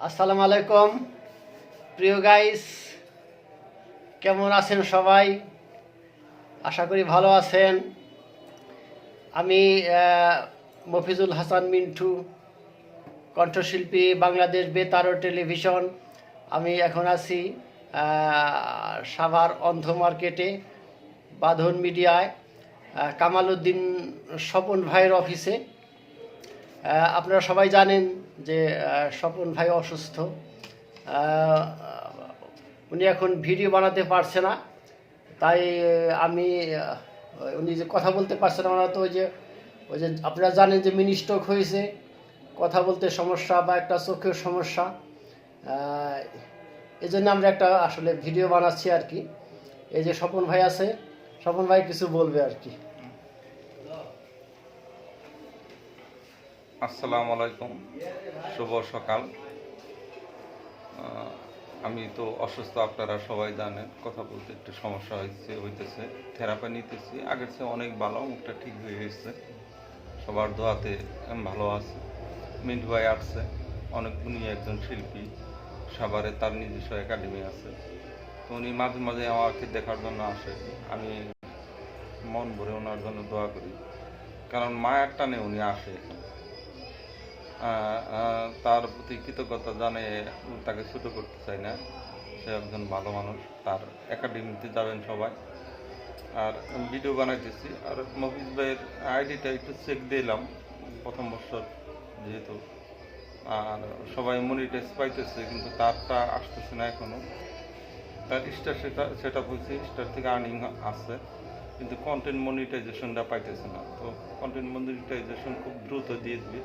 আসসালামু আলাইকুম। প্রিয় গাইস কেমন আছেন সবাই? আশা করি ভালো আছেন। আমি মফিজুল হাসান মিন্টু কণ্ঠশিল্পী বাংলাদেশ বেতার ও টেলিভিশন। আমি এখন আছি সাভার অন্ধ মার্কেটে বাঁধন মিডিয়ায় আহ, কামাল উদ্দিন স্বপন ভাইয়ের অফিসে। আপনারা সবাই জানেন যে স্বপন ভাই অসুস্থ। উনি এখন ভিডিও বানাতে পারছে না। তাই আমি উনি যে কথা বলতে পারছে না, ওনারা তো ওই যে ওই যে আপনারা জানেন যে মিনি স্ট্রোক হয়েছে। কথা বলতে সমস্যা বা একটা চোখের সমস্যা। এই জন্য আমরা একটা আসলে ভিডিও বানাচ্ছি আর কি। এই যে স্বপন ভাই আছে, স্বপন ভাই কিছু বলবে আর কি। আসসালামু আলাইকুম। শুভ সকাল। আমি তো অসুস্থ, আপনারা সবাই জানেন। কথা বলতে একটু সমস্যা হয়েছে হইতেছে। থেরাপি নিতেছি। আগের চেয়ে অনেক ভালো, মুখটা ঠিক হয়ে গেছে। সবার দোয়াতে ভালো আছে। মিন্টু ভাই আসছে। অনেক গুণী একজন শিল্পী। সাভারে তার নিজস্ব একাডেমি আছে। তো উনি মাঝে মাঝে আমাকে দেখার জন্য আসে। আমি মন ভরে ওনার জন্য দোয়া করি। কারণ মায়ের টানে উনি আসে এখানে। তার প্রতি কৃতজ্ঞতা জানে তাকে ছোট করতে চাই না। সে একজন ভালো মানুষ, তার একাডেমিতে যাবেন সবাই। আর ভিডিও বানাইতেছি। আর মফিজ ভাইয়ের আইডিটা একটু চেক দিলাম প্রথম বছর যেহেতু। আর সবাই মনিটাইজ পাইতেছে, কিন্তু তারটা আসতেছে না এখনও। তার স্টার সেটা সেটা হয়েছে স্টার থেকে আর্নিং আছে। কিন্তু কন্টেন্ট মনিটাইজেশনটা পাইতেছে না। তো কন্টেন্ট মনিটাইজেশন খুব দ্রুত দিয়ে দিবে।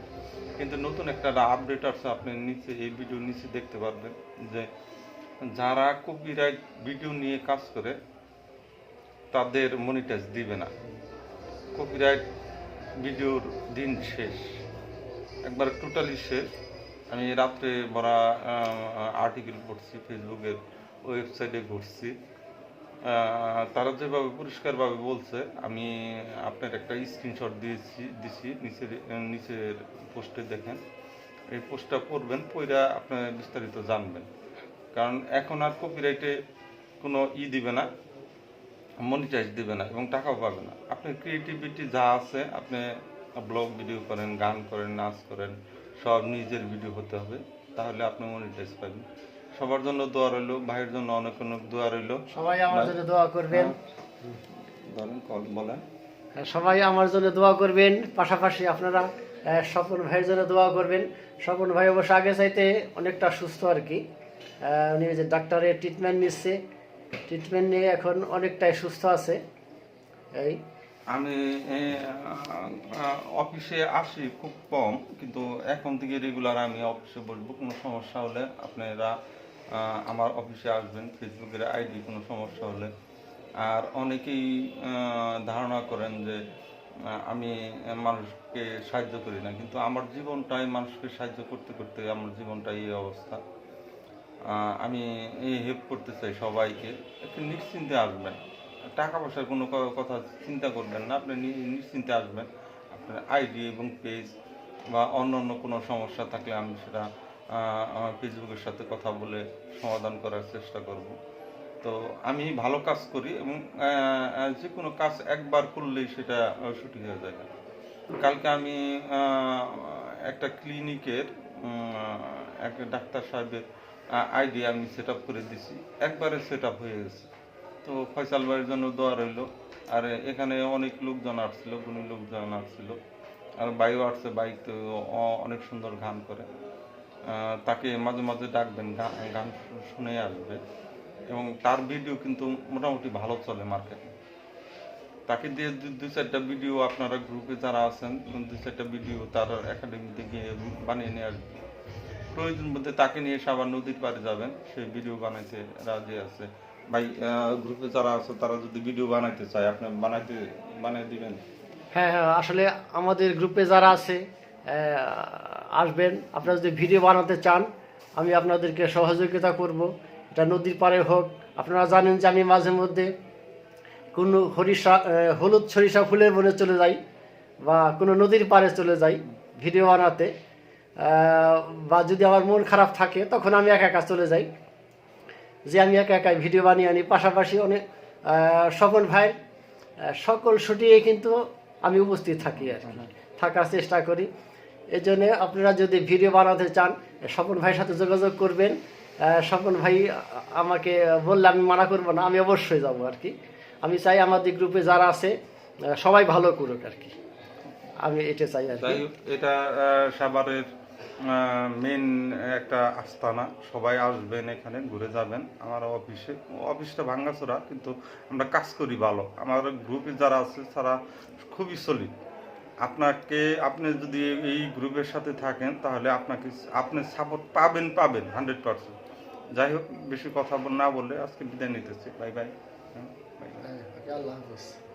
কিন্তু নতুন একটা আপডেট আসছে, আপনি নিচে এই ভিডিও নিচে দেখতে পারবেন যে যারা কপিরাইট ভিডিও নিয়ে কাজ করে, তাদের মনিটাইজ দিবে না। কপিরাইট ভিডিওর দিন শেষ। একবার টোটালি শেষ। আমি রাত্রে বড়া আর্টিকেল পড়ছি ফেসবুকের ওয়েবসাইটে ঘুরছি। তারা যেভাবে পরিষ্কারভাবে বলছে, আমি আপনার একটা স্ক্রিনশট দিয়েছি, দিছি, নিচের নিচের পোস্টে দেখেন। এই পোস্টটা পড়বেন পড়া আপনার বিস্তারিত জানবেন। কারণ এখন আর কপিরাইটে কোনো ই দিবে না মনিটাইজ দিবে না এবং টাকাও পাবে না। আপনার ক্রিয়েটিভিটি যা আছে, আপনি ব্লগ ভিডিও করেন, গান করেন, নাচ করেন, সব নিজের ভিডিও হতে হবে, তাহলে আপনি মনিটাইজ পাবেন। সবার জন্য দোয়া রইল ভাইয়ের জন্য অনেক অনেক দোয়া রইল। সবাই আমার জন্য দোয়া করবেন। ধরেন কল বলেন। হ্যাঁ, সবাই আমার জন্য দোয়া করবেন। পাশাপাশি আপনারা স্বপন ভাইয়ের জন্য দোয়া করবেন। স্বপন ভাই অবশ্য আগে চাইতে অনেকটা সুস্থ আর কি। উনি যে ডাক্তারের ট্রিটমেন্ট নিচ্ছে। ট্রিটমেন্ট নিয়ে এখন অনেকটাই সুস্থ আছে। এই। আমি অফিসে আসি খুব কম কিন্তু এখন থেকে রেগুলার আমি অফিসে বসবো কোনো সমস্যা হলে আপনারা আমার অফিসে আসবেন, ফেসবুকের আইডি কোনো সমস্যা হলে। আর অনেকেই ধারণা করেন যে আমি মানুষকে সাহায্য করি না। কিন্তু আমার জীবনটাই মানুষকে সাহায্য করতে করতে আমার জীবনটাই এই অবস্থা। আমি এই হেল্প করতে চাই সবাইকে। একটু নিশ্চিন্তে আসবেন। টাকা পয়সার কোনো কথা চিন্তা করবেন না। আপনি নিশ্চিন্তে আসবেন। আপনার আইডি এবং পেজ বা অন্য অন্য কোনো সমস্যা থাকলে আমি সেটা আমার ফেসবুকের সাথে কথা বলে সমাধান করার চেষ্টা করব। তো আমি ভালো কাজ করি এবং যে কোনো কাজ একবার করলেই সেটা সঠিক হয়ে যায়। কালকে আমি একটা ক্লিনিকের এক ডাক্তার সাহেবের আইডি আমি সেট করে দিছি। একবারে সেট হয়ে গেছে। তো ফয়সাল ভাইয়ের জন্য দোয়া রইল। আর এখানে অনেক লোকজন আসছিল, গুণী লোকজন আসছিল। আর বাইও আসছে বাইক তো অনেক সুন্দর গান করে। তাকে মাঝে মাঝে ডাকবেন গান শুনে আসবে। এবং তার ভিডিও কিন্তু মোটামুটি ভালো চলে মার্কেটে তাকে দিয়ে দু- চারটা ভিডিও আপনারা গ্রুপে যারা আছেন দুই চারটা ভিডিও তার একাডেমিতে গিয়ে বানিয়ে নিয়ে আসবে। প্রয়োজন বলতে তাকে নিয়ে সাবার নদীর পাড়ে যাবেন। সেই ভিডিও বানাইতে রাজি আছে। ভাই গ্রুপে যারা আছে, তারা যদি ভিডিও বানাইতে চায়, আপনি বানাইতে, বানিয়ে দিবেন? হ্যাঁ হ্যাঁ আসলে আমাদের গ্রুপে যারা আছে আসবেন। আপনারা যদি ভিডিও বানাতে চান আমি আপনাদেরকে সহযোগিতা করব। এটা নদীর পাড়ে হোক আপনারা জানেন যে আমি মাঝে মধ্যে কোনো হরিষা হলুদ সরিষা ফুলের বনে চলে যাই বা কোনো নদীর পাড়ে চলে যাই ভিডিও বানাতে। বা যদি আমার মন খারাপ থাকে তখন আমি একা একা চলে যাই। যে আমি একা একাই ভিডিও বানিয়ে আনি। পাশাপাশি অনেক স্বপন ভাইয়ের সকল শুটিংয়ে কিন্তু আমি উপস্থিত থাকি আর কি। থাকার চেষ্টা করি। এই জন্য আপনারা যদি ভিডিও বানাতে চান স্বপন ভাইয়ের সাথে যোগাযোগ করবেন। স্বপন ভাই আমাকে বললে আমি মানা করব না আমি অবশ্যই যাব আর কি। আমি চাই আমাদের গ্রুপে যারা আছে সবাই ভালো করুক আর কি। আমি এটা চাই আর কি। এটা আহ, সাভারের মেন একটা আস্তানা। সবাই আসবেন এখানে ঘুরে যাবেন। আমার অফিসে অফিসটা ভাঙ্গাচোরা কিন্তু আমরা কাজ করি ভালো। আমার গ্রুপে যারা আছে তারা খুবই সলিড আপনাকে, আপনি যদি এই গ্রুপের সাথে থাকেন, তাহলে আপনাকে আপনি সাপোর্ট পাবেন পাবেন হান্ড্রেড পারসেন্ট যাই হোক, বেশি কথা না বলে আজকে বিদায় নিতেছি। Bye bye. বাই আল্লাহ হাফেজ।